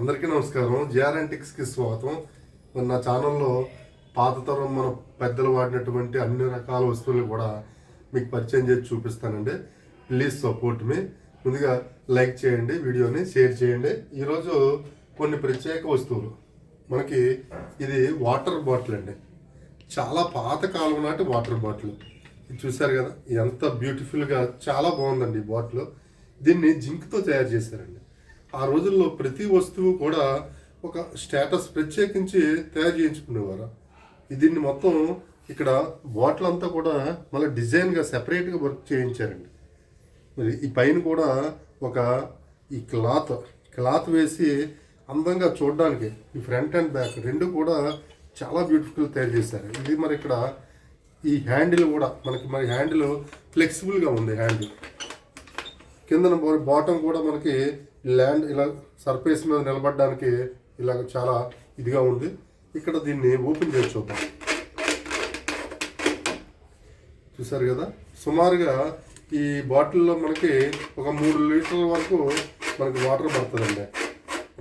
అందరికీ నమస్కారం. జిఆర్ఎంటిక్స్కి స్వాగతం. మరి నా ఛానల్లో పాత తరం మన పెద్దలు వాడినటువంటి అన్ని రకాల వస్తువులు కూడా మీకు పరిచయం చేసి చూపిస్తానండి. Please support me. ముందుగా లైక్ చేయండి వీడియోని షేర్ చేయండి. ఈరోజు కొన్ని ప్రత్యేక వస్తువులు. మనకి ఇది వాటర్ బాటిల్ అండి. చాలా పాత కాలం నాటి వాటర్ బాటిల్. ఇది చూసారు కదా ఎంత బ్యూటిఫుల్గా చాలా బాగుందండి ఈ బాటిల్. దీన్ని జింక్తో తయారు చేశారండి. ఆ రోజుల్లో ప్రతి వస్తువు కూడా ఒక స్టేటస్ ప్రత్యేకించి తయారు చేయించుకునేవారు. దీన్ని మొత్తం ఇక్కడ బాటిల్ అంతా కూడా మళ్ళీ డిజైన్గా సెపరేట్గా వర్క్ చేయించారండి. మరి ఈ పైన కూడా ఒక ఈ క్లాత్ క్లాత్ వేసి అందంగా చూడడానికి ఈ ఫ్రంట్ అండ్ బ్యాక్ రెండు కూడా చాలా బ్యూటిఫుల్ తయారు చేశారు. ఇది మరి ఇక్కడ ఈ హ్యాండిల్ కూడా మనకి మరి హ్యాండిల్ ఫ్లెక్సిబుల్గా ఉంది హ్యాండిల్. కిందన బాటమ్ కూడా మనకి ల్యాండ్ ఇలా సర్ఫేస్ మీద నిలబడడానికి ఇలా చాలా ఇదిగా ఉంది. ఇక్కడ దీన్ని ఓపెన్ చేసి చూద్దాం. చూసారు కదా? సుమారుగా ఈ బాటిల్లో మనకి ఒక మూడు లీటర్ల వరకు మనకి వాటర్ పడుతుందండి.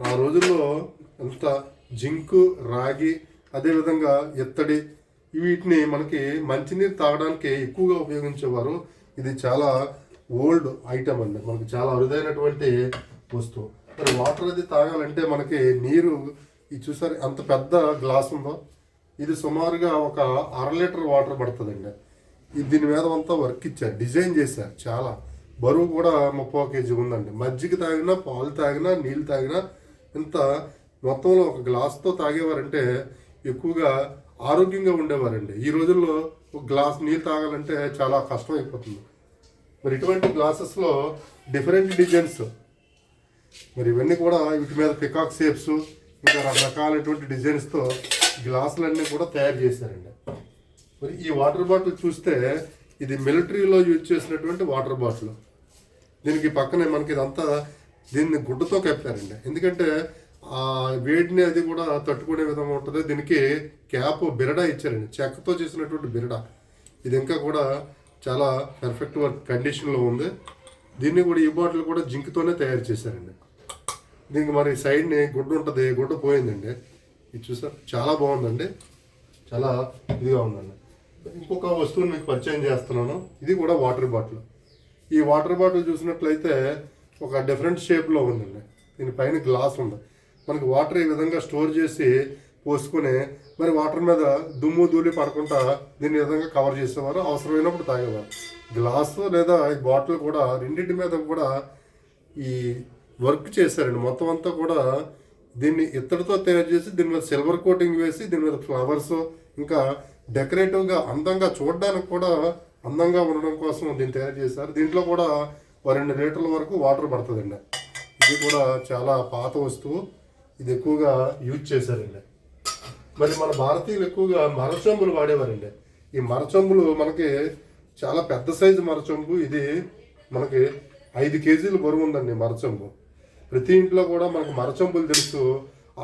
ఆ రోజుల్లో అంత జింకు రాగి అదేవిధంగా ఎత్తడి వీటిని మనకి మంచినీరు తాగడానికి ఎక్కువగా ఉపయోగించేవారు. ఇది చాలా ఓల్డ్ ఐటమ్ అండి. మనకి చాలా అరుదైనటువంటి వస్తువు. మరి వాటర్ అది తాగాలంటే మనకి నీరు ఇది చూసారు అంత పెద్ద గ్లాస్ ఉందో ఇది సుమారుగా ఒక అర లీటర్ వాటర్ పడుతుందండి. ఇది దీని మీద అంతా వర్క్ ఇచ్చారు డిజైన్ చేశారు చాలా. బరువు కూడా ముప్పై కేజీ ఉందండి. మజ్జిగ తాగినా పాలు తాగినా నీళ్ళు తాగినా ఇంత మొత్తంలో ఒక గ్లాస్తో తాగేవారంటే ఎక్కువగా ఆరోగ్యంగా ఉండేవారండి. ఈ రోజుల్లో ఒక గ్లాస్ నీళ్ళు తాగాలంటే చాలా కష్టం అయిపోతుంది మరి ఇటువంటి గ్లాసెస్లో డిఫరెంట్ డిజైన్స్ మరి ఇవన్నీ కూడా వీటి మీద పికాక్ షేప్స్ ఇంకా రకరకాలైనటువంటి డిజైన్స్తో గ్లాసులన్నీ కూడా తయారు చేశారండి. మరి ఈ వాటర్ బాటిల్ చూస్తే ఇది మిలిటరీలో యూజ్ చేసినటువంటి వాటర్ బాటిల్ దీనికి పక్కనే మనకి ఇదంతా దీన్ని గుడ్డతో కప్పారండి. ఎందుకంటే ఆ వేడిని అది కూడా తట్టుకునే విధంగా ఉంటుంది. దీనికి క్యాప్ బిరడ ఇచ్చారండి. చెక్కతో చేసినటువంటి బిరడ. ఇది ఇంకా కూడా చాలా పర్ఫెక్ట్ వర్క్ కండిషన్లో ఉంది. దీన్ని కూడా ఈ బాటిల్ కూడా జింక్తోనే తయారు చేశారండి. దీనికి మరి సైడ్ని గుడ్డ ఉంటుంది గుడ్డ పోయిందండి? ఇది చూసారు? చాలా బాగుందండి. చాలా ఇదిగా ఉందండి. ఇంకొక వస్తువుని మీకు పరిచయం చేస్తున్నాను. ఇది కూడా వాటర్ బాటిల్. ఈ వాటర్ బాటిల్ చూసినట్లయితే ఒక డిఫరెంట్ షేప్లో ఉందండి. దీని పైన గ్లాస్ ఉంది. మనకి వాటర్ ఈ విధంగా స్టోర్ చేసి పోసుకుని మరి వాటర్ మీద దుమ్ము ధూళి పడకుండా దీన్ని విధంగా కవర్ చేసేవారు అవసరమైనప్పుడు తాగేవారు. గ్లాసు లేదా ఈ బాటిల్ కూడా రెండింటి మీద కూడా ఈ వర్క్ చేశారండి. మొత్తం అంతా కూడా దీన్ని ఇత్తడితో తయారు చేసి దీని మీద సిల్వర్ కోటింగ్ వేసి దీని మీద ఫ్లవర్స్ ఇంకా డెకరేటివ్గా అందంగా చూడడానికి కూడా అందంగా ఉండడం కోసం దీన్ని తయారు చేశారు. దీంట్లో కూడా రెండు లీటర్ల వరకు వాటర్ పడుతుందండి. ఇది కూడా చాలా పాత వస్తువు. ఇది ఎక్కువగా యూజ్ చేశారండి. మరి మన భారతీయులు ఎక్కువగా మరచొంబులు వాడేవారండి. ఈ మరచొంబులు మనకి చాలా పెద్ద సైజు మరచొంబు. ఇది మనకి ఐదు కేజీలు బరువు ఉందండి మరచొంబు. ప్రతి ఇంట్లో కూడా మనకు మరచొంబులు తెలుసు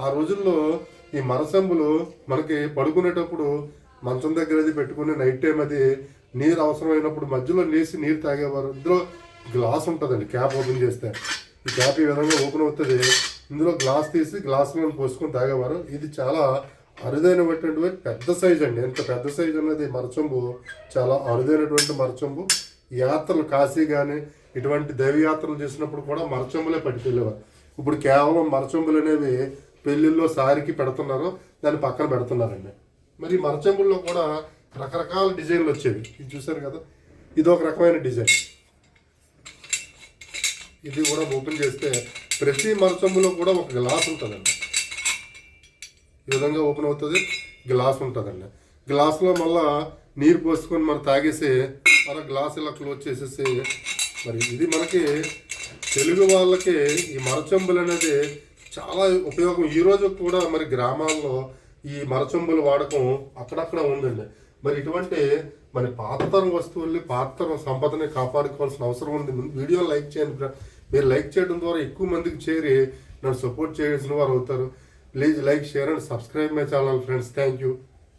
ఆ రోజుల్లో ఈ మరచొంబులు మనకి పడుకునేటప్పుడు మంచం దగ్గర అది పెట్టుకుని నైట్ టైం అది నీరు అవసరమైనప్పుడు మధ్యలో లేచి నీరు తాగేవారు. ఇందులో గ్లాస్ ఉంటుందండి క్యాప్ ఓపెన్ చేస్తే. ఈ క్యాప్ ఈ విధంగా ఓపెన్ అవుతుంది. ఇందులో గ్లాస్ తీసి గ్లాస్లో పోసుకొని తాగేవారు. ఇది చాలా అరుదైనటువంటి పెద్ద సైజ్ అండి. ఎంత పెద్ద సైజ్ అన్నది మరచొంబు చాలా అరుదైనటువంటి మరచొంబు. యాత్రలు కాశీ కానీ ఇటువంటి దైవయాత్రలు చేసినప్పుడు కూడా మరచొంబులే పట్టుకెళ్ళేవారు ఇప్పుడు కేవలం మరచొంబులు అనేవి పెళ్ళిళ్ళలో సారికి పెడుతున్నారు దాన్ని పక్కన పెడుతున్నారండి. మరి మరచొంబుల్లో కూడా రకరకాల డిజైన్లు వచ్చేవి. ఇది చూసారు కదా? ఇది ఒక రకమైన డిజైన్. ఇది కూడా ఓపెన్ చేస్తే ప్రతి మరచొంబులో కూడా ఒక గ్లాస్ ఉంటుందండి. ఈ విధంగా ఓపెన్ అవుతుంది గ్లాస్ ఉంటుందండి. గ్లాస్లో మళ్ళా నీరు పోసుకొని మరి తాగేసి మన గ్లాస్ ఇలా క్లోజ్ చేసేసి మరి ఇది మనకి తెలుగు వాళ్ళకి ఈ మరచొంబులు అనేది చాలా ఉపయోగం. ఈ రోజు కూడా మరి గ్రామాల్లో ఈ మరచొంబులు వాడకం అక్కడక్కడ ఉందండి. మరి ఇటువంటి మరి పాతతరం వస్తువుల్ని పాతతరం సంపదని కాపాడుకోవాల్సిన అవసరం ఉంది. వీడియో లైక్ చేయండి మీరు లైక్ చేయడం ద్వారా ఎక్కువ మందికి చేరి నన్ను సపోర్ట్ చేయాల్సిన వారు అవుతారు. Please like share and subscribe my channel friends. Thank you.